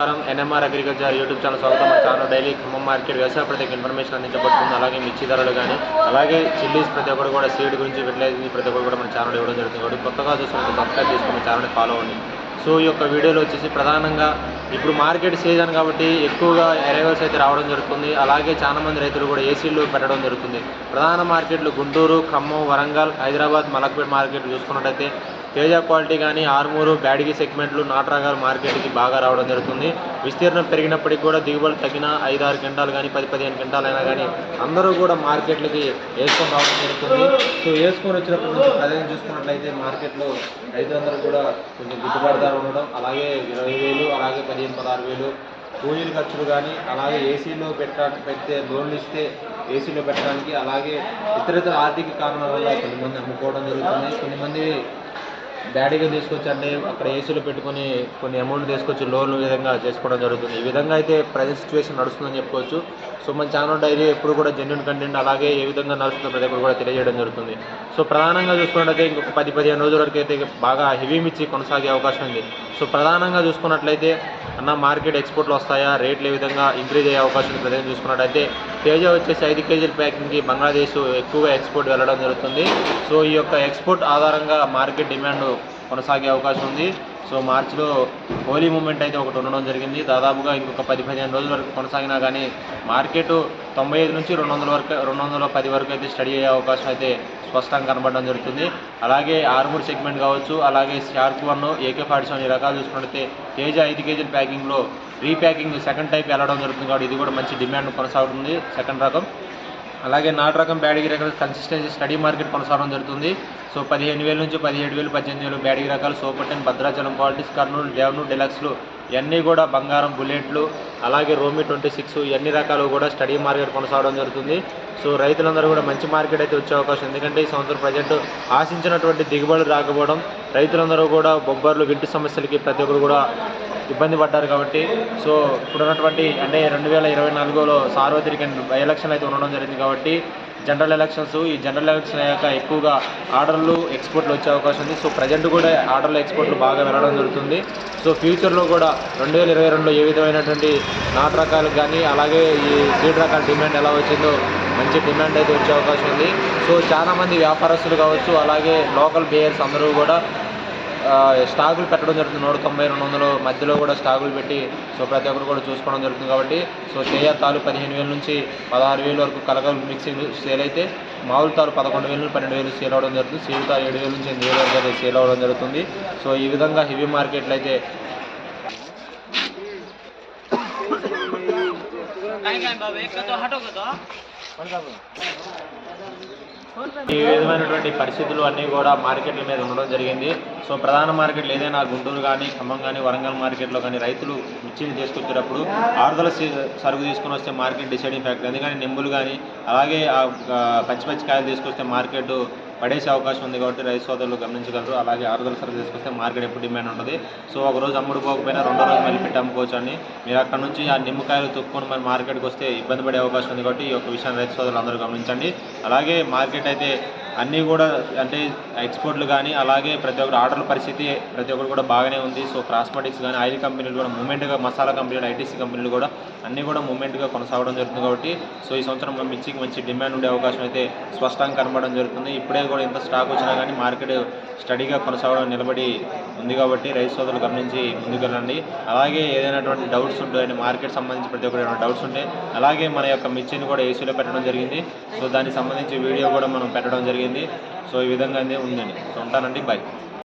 నమస్కారం. NMR agriculture YouTube channel స్వాగతం. మన ఛానల్ డైలీ ఖమ్మం మార్కెట్ వ్యవసాయ ప్రతి ఇన్ఫర్మేషన్ అందించబడుతుంది. అలాగే మిర్చి ధరలు కానీ అలాగే చిల్లీస్ ప్రతి ఒక్కరు కూడా సీడ్ గురించి ఫెర్టిలైజర్ ప్రతి ఒక్కరు కూడా మన ఛానల్ ఇవ్వడం జరుగుతుంది. కాబట్టి కొత్తగా చూసుకుంటే సబ్స్క్రైబ్ చేసుకుని ఛానల్ ఫాలో అవ్వండి. సో ఈ యొక్క వీడియోలో వచ్చేసి ప్రధానంగా ఇప్పుడు మార్కెట్ సీజన్ కాబట్టి ఎక్కువగా అరైవల్స్ అయితే రావడం జరుగుతుంది. అలాగే చాలా మంది రైతులు కూడా ఏసీలు పెట్టడం జరుగుతుంది. ప్రధాన మార్కెట్లు గుంటూరు ఖమ్మం వరంగల్ హైదరాబాద్ మలక్పేట్ మార్కెట్ చూసుకున్నట్టయితే తేజ క్వాలిటీ కానీ ఆర్మూరు బ్యాడిగి సెగ్మెంట్లు నాటరాగాలు మార్కెట్కి బాగా రావడం జరుగుతుంది. విస్తీర్ణం పెరిగినప్పటికీ కూడా దిగుబడి తగ్గిన ఐదు ఆరు క్వింటాలు కానీ పది పదిహేను క్వింటాలు అయినా కానీ అందరూ కూడా మార్కెట్లకి వేసుకొని రావడం జరుగుతుంది. సో వేసుకొని వచ్చినప్పుడు నుంచి ప్రజలు చూసుకున్నట్లయితే మార్కెట్లో రైతులందరూ కూడా కొంచెం గిట్టుబాటు ధర ఉండడం అలాగే ఇరవై వేలు అలాగే పదిహేను పదహారు వేలు. కూలీల ఖర్చులు కానీ అలాగే ఏసీలో పెట్టడానికి పెడితే లోన్లు ఇస్తే ఏసీలో పెట్టడానికి అలాగే ఇతర ఇతర ఆర్థిక కారణాల వల్ల కొంతమంది అమ్ముకోవడం జరుగుతుంది. కొంతమంది డాడీగా తీసుకొచ్చి అంటే అక్కడ ఏసీలో పెట్టుకొని కొన్ని అమౌంట్ తీసుకొచ్చి లోన్ విధంగా చేసుకోవడం జరుగుతుంది. ఈ విధంగా అయితే ప్రజెంట్ సిచ్యువేషన్ నడుస్తుందని చెప్పుకోవచ్చు. సో మన ఛానల్ డైరీ ఎప్పుడు కూడా జెన్యున్ కంటెంట్ అలాగే ఏ విధంగా నడుస్తుందో ప్రతి ఒక్కరు కూడా తెలియజేయడం జరుగుతుంది. సో ప్రధానంగా చూసుకున్నట్లయితే ఇంకొక పది పదిహేను రోజుల వరకు అయితే బాగా హెవీ మిచ్చి కొనసాగే అవకాశం ఉంది. సో ప్రధానంగా చూసుకున్నట్లయితే అన్న మార్కెట్ ఎక్స్పోర్ట్లు వస్తాయా? రేట్లు ఏ విధంగా ఇంక్రీజ్ అయ్యే అవకాశం ఉంది? ప్రజెంట్ చూసుకున్నట్లయితే తేజ వచ్చేసి ఐదు కేజీల ప్యాకింగ్కి బంగ్లాదేశ్ ఎక్కువగా ఎక్స్పోర్ట్ వెళ్ళడం జరుగుతుంది. సో ఈ యొక్క ఎక్స్పోర్ట్ ఆధారంగా మార్కెట్ డిమాండ్ కొనసాగే అవకాశం ఉంది. సో మార్చిలో హోలీ మూమెంట్ అయితే ఒకటి ఉండడం జరిగింది. దాదాపుగా ఇంకొక పది పదిహేను రోజుల వరకు కొనసాగినా కానీ మార్కెట్ తొంభై ఐదు నుంచి రెండు వందల వరకు రెండు వందల పది వరకు అయితే స్టడీ అయ్యే అవకాశం అయితే స్పష్టంగా కనబడడం జరుగుతుంది. అలాగే ఆర్మూర్ సెగ్మెంట్ కావచ్చు అలాగే shark one AK forty seven ఈ రకాలు చూసుకున్నట్లయితే తేజ ఐదు కేజీల ప్యాకింగ్లో రీప్యాకింగ్ సెకండ్ టైప్ వెళ్ళడం జరుగుతుంది కాబట్టి ఇది కూడా మంచి డిమాండ్ కొనసాగుతుంది. సెకండ్ రకం అలాగే నాటు రకం బ్యాడిగి రకాలు కన్సిస్టెన్సీ స్టడీ మార్కెట్ కొనసాగడం జరుగుతుంది. సో పదిహేను వేల నుంచి పదిహేడు వేలు పద్దెనిమిది వేలు బ్యాడిగి రకాలు super ten Bhadrachalam qualities Kurnool డెవను డెలక్స్లు ఇవన్నీ కూడా బంగారం బుల్లెట్లు అలాగే రోమి ట్వంటీ సిక్స్ ఇవన్నీ రకాలు కూడా స్టడీ మార్కెట్ కొనసాగడం జరుగుతుంది. సో రైతులందరూ కూడా మంచి మార్కెట్ అయితే వచ్చే అవకాశం ఎందుకంటే ఈ సంవత్సరం ప్రజెంట్ ఆశించినటువంటి దిగుబడులు రాకపోవడం రైతులందరూ కూడా బొబ్బర్లు వింటి సమస్యలకి ప్రతి ఒక్కరు కూడా ఇబ్బంది పడ్డారు కాబట్టి సో ఇప్పుడున్నటువంటి అంటే రెండు వేల ఇరవై నాలుగులో సార్వత్రిక బై ఎలక్షన్ అయితే ఉండడం జరిగింది కాబట్టి జనరల్ ఎలక్షన్స్ ఈ జనరల్ ఎలక్షన్ అయ్యాక ఎక్కువగా ఆర్డర్లు ఎక్స్పోర్ట్లు వచ్చే అవకాశం ఉంది. సో ప్రజెంట్ కూడా ఆర్డర్లు ఎక్స్పోర్ట్లు బాగా వెళ్ళడం జరుగుతుంది. సో ఫ్యూచర్లో కూడా రెండు వేల ఇరవై రెండులో ఏ విధమైనటువంటి నాటు రకాలు కానీ అలాగే ఈ సీడ్ రకాల డిమాండ్ ఎలా వచ్చిందో మంచి డిమాండ్ అయితే వచ్చే అవకాశం ఉంది. సో చాలామంది వ్యాపారస్తులు కావచ్చు అలాగే లోకల్ బేయర్స్ అందరూ కూడా స్టాకులు పెట్టడం జరుగుతుంది. నూట తొంభై రెండు వందల మధ్యలో కూడా స్టాకులు పెట్టి సో ప్రతి ఒక్కరు కూడా చూసుకోవడం జరుగుతుంది కాబట్టి సో తేయ తాలు పదిహేను వేల నుంచి పదహారు వేల వరకు కలగలు మిక్సింగ్ సేల్ అయితే మామూలు తాలు పదకొండు వేలు పన్నెండు వేలు సేల్ అవ్వడం జరుగుతుంది. సీల్ తాలు ఏడు వేల నుంచి ఎనిమిది వేల వరకు అయితే సేల్ అవ్వడం జరుగుతుంది. సో ఈ విధంగా హెవీ మార్కెట్లు అయితే ఈ విధమైనటువంటి పరిస్థితులు అన్నీ కూడా మార్కెట్ల మీద ఉండడం జరిగింది. సో ప్రధాన మార్కెట్లు ఏదైనా గుంటూరు కానీ ఖమ్మం కానీ వరంగల్ మార్కెట్లో కానీ రైతులు మిర్చిని తీసుకొచ్చేటప్పుడు ఆరుదల సరుకు తీసుకొని వస్తే మార్కెట్ డిసైడింగ్ ఫ్యాక్టర్. ఎందుకంటే నింబులు కానీ అలాగే ఆ పచ్చి పచ్చి కాయలు తీసుకొస్తే మార్కెట్ పడేసే అవకాశం ఉంది కాబట్టి రైతు సోదరులు గమనించగలరు. అలాగే ఆరుదల సరుకు తీసుకొస్తే మార్కెట్ ఎప్పుడు డిమాండ్ ఉంటుంది. సో ఒక రోజు అమ్ముడుకోకపోయినా రెండో రోజు మళ్ళీ పెట్టి అమ్ముకోవచ్చు అండి. మీరు అక్కడ నుంచి ఆ నిమ్మకాయలు తొక్కుని మరి మార్కెట్కి వస్తే ఇబ్బంది పడే అవకాశం ఉంది కాబట్టి ఈ యొక్క విషయాన్ని రైతు సోదరులు అందరూ గమనించండి. అలాగే మార్కెట్ అయితే అన్నీ కూడా అంటే ఎక్స్పోర్ట్లు కానీ అలాగే ప్రతి ఒక్కరు ఆర్డర్ల పరిస్థితి ప్రతి ఒక్కరు కూడా బాగానే ఉంది. సో కాస్మెటిక్స్ కానీ ఆయిల్ కంపెనీలు కూడా మూమెంట్గా మసాలా కంపెనీలు ఐటీసీ కంపెనీలు కూడా అన్నీ కూడా మూమెంట్గా కొనసాగడం జరుగుతుంది కాబట్టి సో ఈ సంవత్సరం మిర్చికి మంచి డిమాండ్ ఉండే అవకాశం అయితే స్పష్టంగా కనబడడం జరుగుతుంది. ఇప్పుడే కూడా ఇంత స్టాక్ వచ్చినా కానీ మార్కెట్ స్టడీగా కొనసాగడం నిలబడి ఉంది కాబట్టి రైతు సోదరులు గమనించి ముందుకెళ్ళండి అలాగే ఏదైనటువంటి డౌట్స్ ఉంటాయని మార్కెట్ సంబంధించి ప్రతి ఒక్కరు ఏమైనా డౌట్స్ ఉంటే అలాగే మన యొక్క మిర్చిని కూడా ఏసీలో పెట్టడం జరిగింది. సో దానికి సంబంధించి వీడియో కూడా మనం పెట్టడం జరిగింది. సో ఈ విధంగా ఉందండి. సో ఉంటానండి. బాయ్